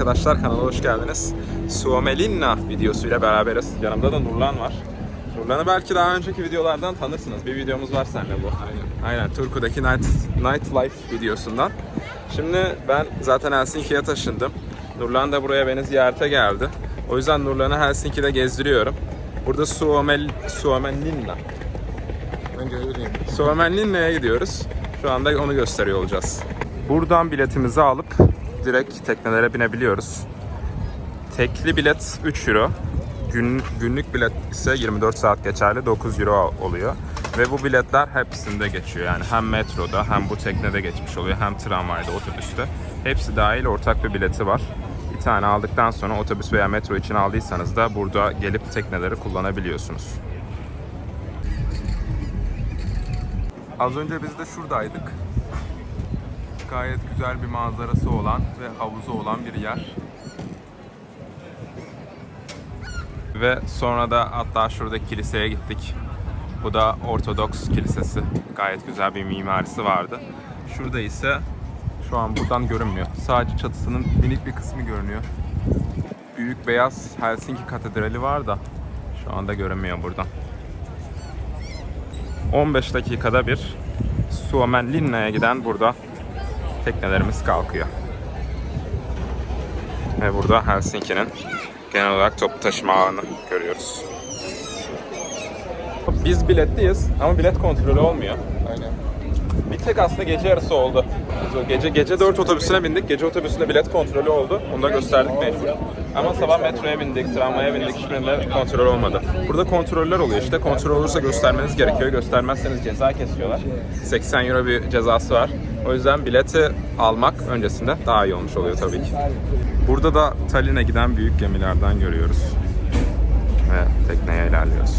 Arkadaşlar kanala hoş geldiniz. Suomelinna videosuyla beraberiz. Yanımda da Nurlan var. Nurlan'ı belki daha önceki videolardan tanırsınız. Bir videomuz var seninle bu. Aynen. Aynen. Turku'daki night, nightlife videosundan. Şimdi ben zaten Helsinki'ye taşındım. Nurlan da buraya beni ziyarete geldi. O yüzden Nurlan'ı Helsinki'de gezdiriyorum. Burada Suomel, Suomenlinna. Ben görebileyim. Suomenlinna'ya gidiyoruz. Şu anda onu gösteriyor olacağız. Buradan biletimizi alıp direkt teknelere binebiliyoruz. Tekli bilet 3 euro. Gün, günlük bilet ise 24 saat geçerli 9 euro oluyor. Ve bu biletler hepsinde geçiyor. Yani hem metroda hem bu teknede geçmiş oluyor. Hem tramvayda, otobüste. Hepsi dahil ortak bir bileti var. Bir tane aldıktan sonra otobüs veya metro için aldıysanız da burada gelip tekneleri kullanabiliyorsunuz. Az önce biz de şuradaydık. Gayet güzel bir manzarası olan ve havuzu olan bir yer. Ve sonra da hatta şuradaki kiliseye gittik. Bu da Ortodoks Kilisesi. Gayet güzel bir mimarisi vardı. Şurada ise şu an buradan görünmüyor. Sadece çatısının minik bir kısmı görünüyor. Büyük beyaz Helsinki Katedrali var da şu anda görünmüyor buradan. 15 dakikada bir Suomenlinna'ya giden burada teknelerimiz kalkıyor. Ve burada Helsinki'nin genel olarak toplu taşıma ağını görüyoruz. Biz biletliyiz ama bilet kontrolü olmuyor. Aynen. Bir tek aslında gece yarısı oldu. Gece gece 4 otobüsüne bindik. Gece otobüsünde bilet kontrolü oldu. Onu da gösterdik mecbur. Ama sabah metroya bindik, tramvaya bindik. Hiçbirinde kontrol olmadı. Burada kontroller oluyor işte. Kontrol olursa göstermeniz gerekiyor. Göstermezseniz ceza kesiyorlar. 80 euro bir cezası var. O yüzden bileti almak öncesinde daha iyi olmuş oluyor tabii ki. Burada da Tallinn'e giden büyük gemilerden görüyoruz. Ve tekneye ilerliyoruz.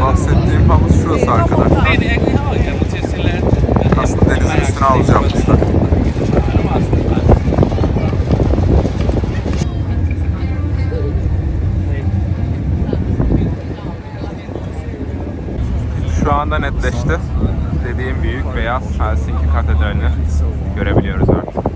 Bahsettiğim havuz şurası arkadaşlar. Aslında denizin üstüne alacakmışlar. Netleşti. Dediğim büyük beyaz Helsinki Katedrali'ni görebiliyoruz artık.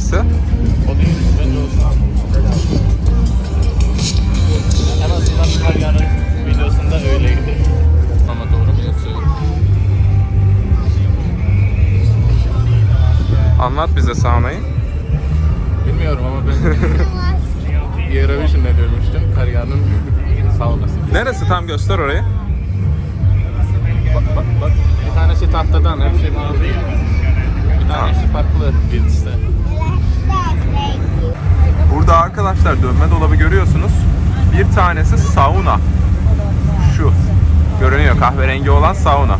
Neresi? En azından Karya'nın videosunda öyleydi. Ama doğru mu yazıyor? Anlat bize saunayı. Bilmiyorum ama ben Eurovision'da görmüştüm. Karya'nın saunası. Neresi tam göster orayı. Bak bak bak. Bir tanesi tahtadan, şey mavi. Bir tanesi farklı işte. Burada arkadaşlar dönme dolabı görüyorsunuz. Bir tanesi sauna. Şu. Görünüyor kahverengi olan sauna.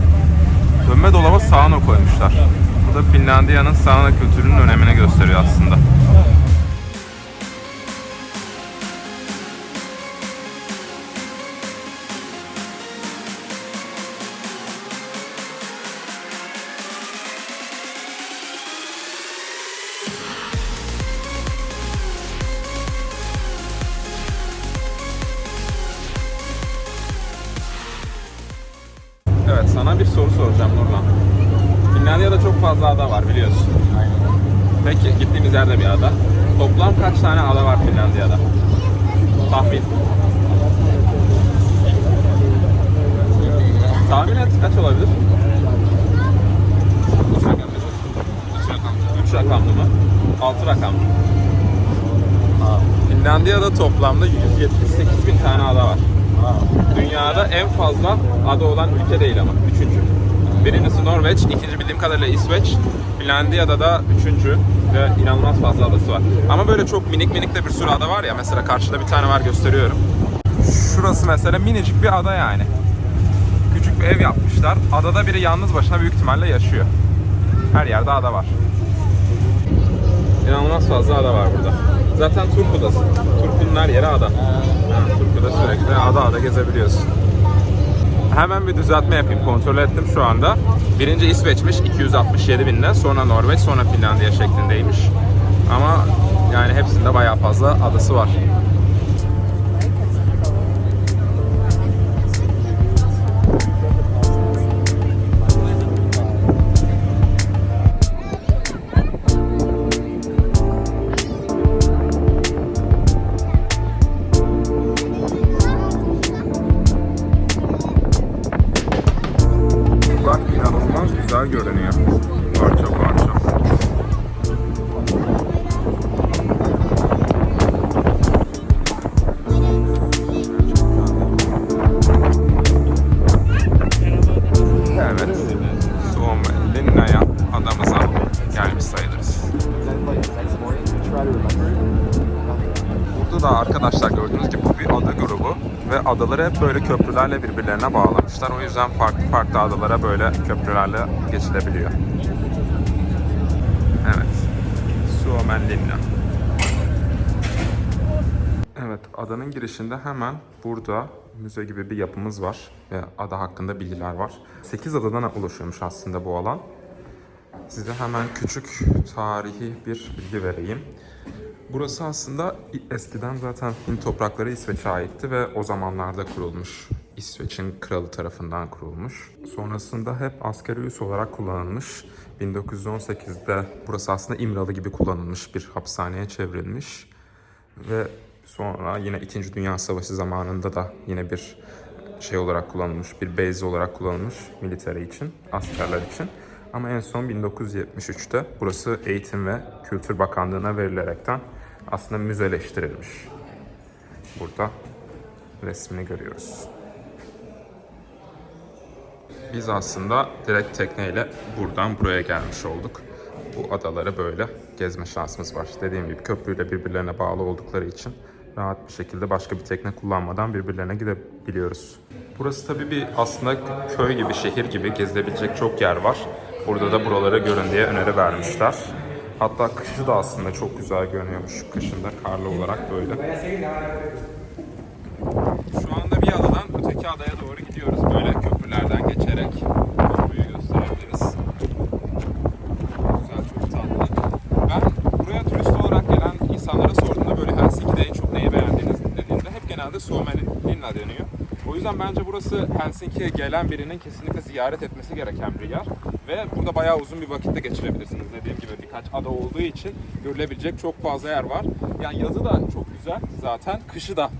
Dönme dolaba sauna koymuşlar. Bu da Finlandiya'nın sauna kültürünün önemini gösteriyor aslında. Bir soru soracağım Nurlan. Finlandiya'da çok fazla ada var biliyorsun. Peki gittiğimiz yerde bir ada. Toplam kaç tane ada var Finlandiya'da? Tahmin. Tahmin et kaç olabilir? Üç rakamlı. Üç rakamlı. 3 rakamlı mı? 6 rakamlı. Finlandiya'da toplamda 178 bin tane ada var. Dünyada en fazla ada olan ülke değil ama. Üçüncü. Birincisi Norveç, ikinci bildiğim kadarıyla İsveç, Finlandiya'da da üçüncü ve inanılmaz fazla adası var. Ama böyle çok minik minik de bir sürü ada var ya. Mesela karşıda bir tane var gösteriyorum. Şurası mesela minicik bir ada yani. Küçük bir ev yapmışlar. Adada biri yalnız başına büyük ihtimalle yaşıyor. Her yerde ada var. İnanılmaz fazla ada var burada. Zaten Turku'dasın. Turku'nun her yeri ada. Yani Turku'da sürekli ada ada gezebiliyorsun. Hemen bir düzeltme yapayım. Kontrol ettim şu anda. Birinci İsveç'miş 267 binde. Sonra Norveç, sonra Finlandiya şeklindeymiş. Ama yani hepsinde bayağı fazla adası var. Adaları hep böyle köprülerle birbirlerine bağlamışlar. O yüzden farklı farklı adalara böyle köprülerle geçilebiliyor. Evet. Suomenlinna. Evet, adanın girişinde hemen burada müze gibi bir yapımız var ve ada hakkında bilgiler var. 8 adadan oluşuyormuş aslında bu alan. Size hemen küçük tarihi bir bilgi vereyim. Burası aslında eskiden zaten Hint toprakları İsveç'e aitti ve o zamanlarda kurulmuş. İsveç'in kralı tarafından kurulmuş. Sonrasında hep askeri üs olarak kullanılmış. 1918'de burası aslında İmralı gibi kullanılmış bir hapishaneye çevrilmiş. Ve sonra yine 2. Dünya Savaşı zamanında da yine bir şey olarak kullanılmış, bir base olarak kullanılmış militeri için, askerler için. Ama en son 1973'te burası Eğitim ve Kültür Bakanlığı'na verilerekten aslında müzeleştirilmiş. Burada resmini görüyoruz. Biz aslında direkt tekneyle buradan buraya gelmiş olduk. Bu adaları böyle gezme şansımız var. Dediğim gibi köprüyle birbirlerine bağlı oldukları için rahat bir şekilde başka bir tekne kullanmadan birbirlerine gidebiliyoruz. Burası tabii bir aslında köy gibi, şehir gibi gezilebilecek çok yer var. Burada da buraları görün diye öneri vermişler. Hatta kışı da aslında çok güzel görünüyormuş. Kışında karlı olarak böyle. Şu anda bir adadan öteki adaya doğru gidiyoruz. Böyle köprülerden geçerek köprüyü gösterebiliriz. Ben buraya turist olarak gelen insanlara sorduğumda böyle Helsinki'de en çok neyi beğendiğiniz dediğimde hep genelde Suomenlinna deniyor. O yüzden bence burası Helsinki'ye gelen birinin kesinlikle ziyaret etmesi gereken bir yer. Ve burada bayağı uzun bir vakit de geçirebilirsiniz. Dediğim gibi birkaç ada olduğu için görülebilecek çok fazla yer var. Yani yazı da çok güzel zaten. Kışı da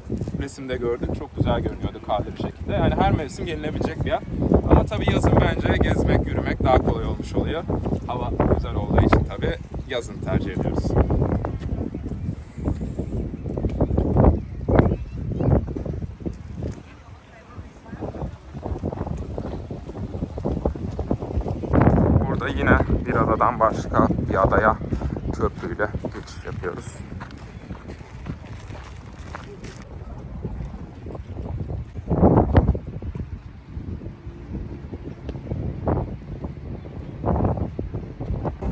resimde gördük. Çok güzel görünüyordu karlı şekilde. Yani her mevsim gelinebilecek bir yer. Ama tabii yazın bence gezmek, yürümek daha kolay olmuş oluyor. Hava güzel olduğu için tabii yazın tercih ediyoruz. Burada yine bir adadan başka bir adaya köprüyle geçiş yapıyoruz.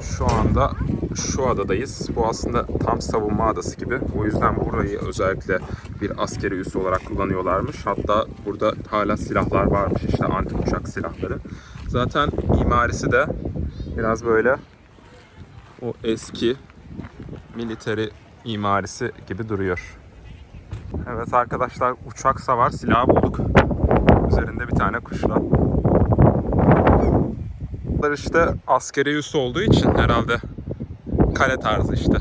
Şu anda şu adadayız. Bu aslında tam savunma adası gibi. O yüzden burayı özellikle bir askeri üs olarak kullanıyorlarmış. Hatta burada hala silahlar varmış işte anti uçak silahları. Zaten mimarisi de biraz böyle o eski militeri mimarisi gibi duruyor. Evet arkadaşlar uçak savar silahı bulduk. Üzerinde bir tane kuşla. Bunlar işte askeri üs olduğu için herhalde kale tarzı işte.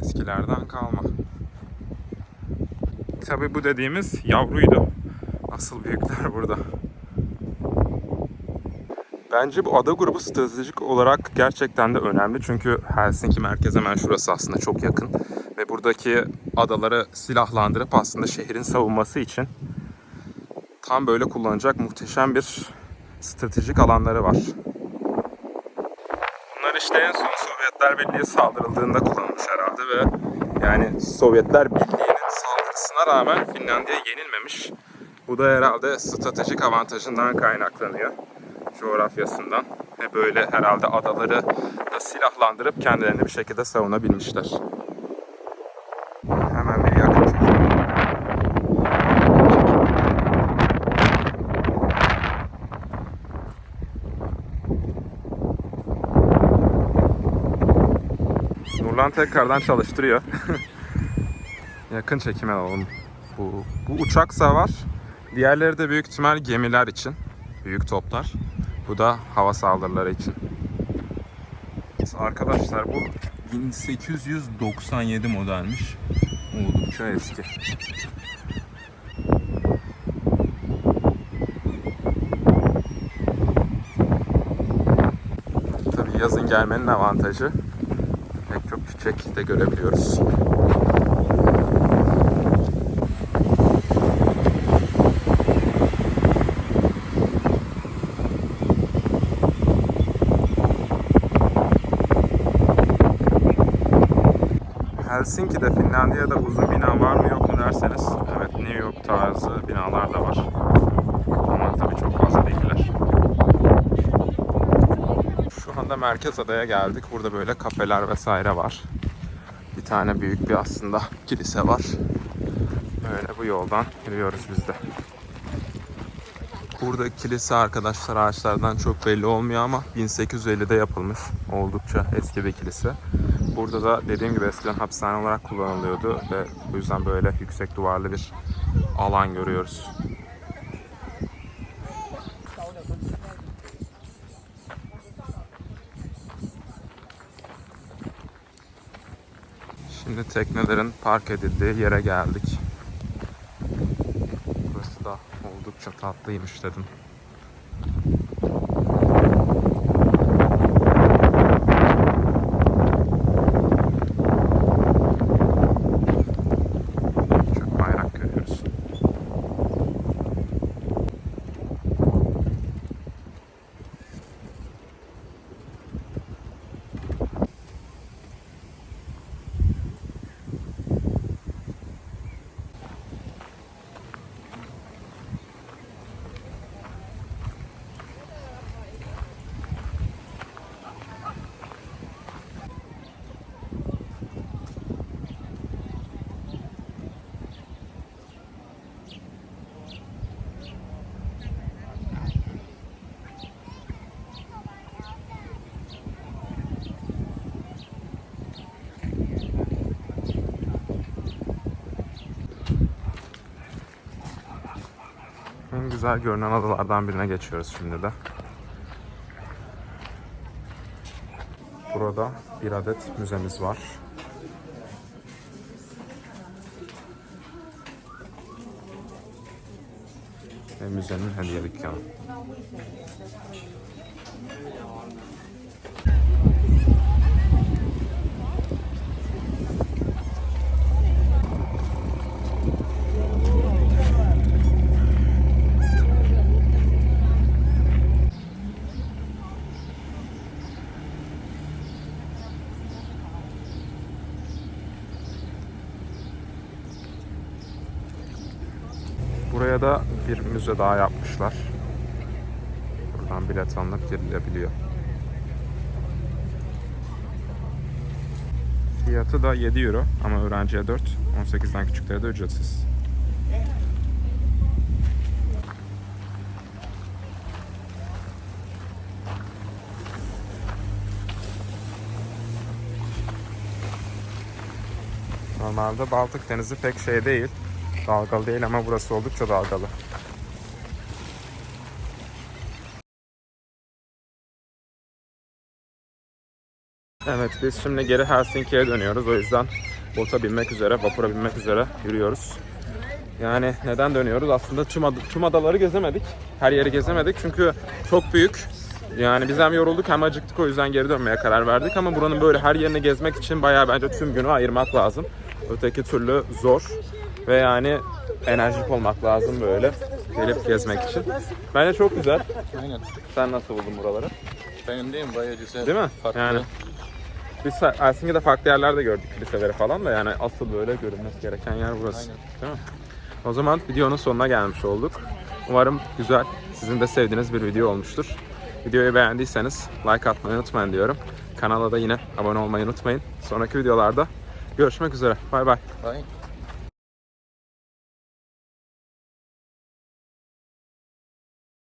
Eskilerden kalma. Tabi bu dediğimiz yavruydu. Asıl büyükler burada. Bence bu ada grubu stratejik olarak gerçekten de önemli. Çünkü Helsinki merkez hemen şurası aslında çok yakın. Ve buradaki adaları silahlandırıp aslında şehrin savunması için tam böyle kullanacak muhteşem bir stratejik alanları var. Bunlar işte en son Sovyetler Birliği saldırıldığında kullanılmış herhalde ve yani Sovyetler Birliği'nin saldırısına rağmen Finlandiya yenilmemiş. Bu da herhalde stratejik avantajından kaynaklanıyor. Coğrafyasından. Ve böyle herhalde adaları da silahlandırıp kendilerini bir şekilde savunabilmişler. Hemen bir yakın. Nurlan tekrardan çalıştırıyor. Yakın çekim alalım. Bu, bu uçaksa var. Diğerleri de büyük ihtimal gemiler için. Büyük toplar. Bu da hava saldırıları için. Arkadaşlar bu 1897 modelmiş. Oldukça eski. Tabii yazın gelmenin avantajı pek çok çiçek de görebiliyoruz. Helsinki'de, Finlandiya'da uzun bina var mı yok mu derseniz evet New York tarzı binalar da var. Ama tabii çok fazla değiller. Şu anda Merkez Adaya geldik. Burada böyle kafeler vesaire var. Bir tane büyük bir aslında kilise var. Böyle bu yoldan yürüyoruz biz de. Burada kilise arkadaşlar ağaçlardan çok belli olmuyor ama 1850'de yapılmış. Oldukça eski bir kilise. Burada da dediğim gibi eskiden hapishane olarak kullanılıyordu ve bu yüzden böyle yüksek duvarlı bir alan görüyoruz. Şimdi teknelerin park edildiği yere geldik. Burası da oldukça tatlıymış dedim. Çok bayrak görüyoruz. En güzel görünen adalardan birine geçiyoruz şimdi de. Burada bir adet müzemiz var. Ve müzenin hediye dükkanı. Buraya da müze daha yapmışlar. Buradan bilet alınıp girilebiliyor. Fiyatı da 7 euro ama öğrenciye 4, 18'den küçüklere de ücretsiz. Normalde Baltık Denizi pek şey değil. Dalgalı değil ama burası oldukça dalgalı. Evet biz şimdi geri Helsinki'ye dönüyoruz. O yüzden bota binmek üzere, vapura binmek üzere yürüyoruz. Yani neden dönüyoruz? Aslında tüm, ad- tüm adaları gezemedik. Her yeri gezemedik çünkü çok büyük. Yani biz hem yorulduk hem acıktık o yüzden geri dönmeye karar verdik. Ama buranın böyle her yerini gezmek için bayağı bence tüm günü ayırmak lazım. Öteki türlü zor. Ve yani enerjik olmak lazım böyle gelip gezmek için. Bence çok güzel. Aynen. Sen nasıl buldun buraları? Beğendim baya güzel. Değil mi? Farklı. Yani biz Helsinki'de farklı yerlerde gördük kiliseleri falan da yani asıl böyle görünmesi gereken yer burası. Aynen. Değil mi? O zaman videonun sonuna gelmiş olduk. Umarım güzel, sizin de sevdiğiniz bir video olmuştur. Videoyu beğendiyseniz like atmayı unutmayın diyorum. Kanala da yine abone olmayı unutmayın. Sonraki videolarda görüşmek üzere. Bay bay. Bye.